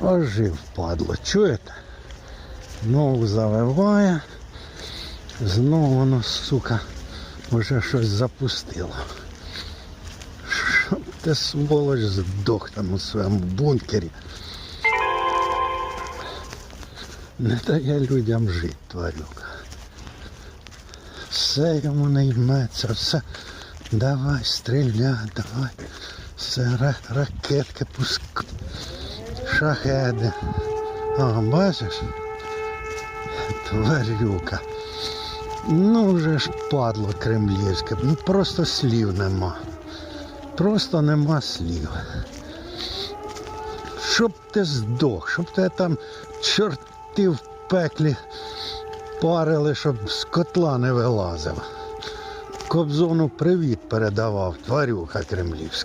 Ожив, падло, чуєте? Знову завиває. Знову воно, сука, вже щось запустило. Щоб ти сволоч здох там у своєму бункері. Не дає людям жити, тварюка. Все йому не йметься, все. Давай, стріляй, давай. Все, ра- ракетки пуск. Шахеди. А, бачиш? Тварюка. Ну вже ж падло кремлівське. Ну просто слів нема. Просто нема слів. Щоб ти здох, щоб тебе там чорти в пеклі парили, щоб з котла не вилазив. Кобзону привіт передавав, тварюка кремлівська.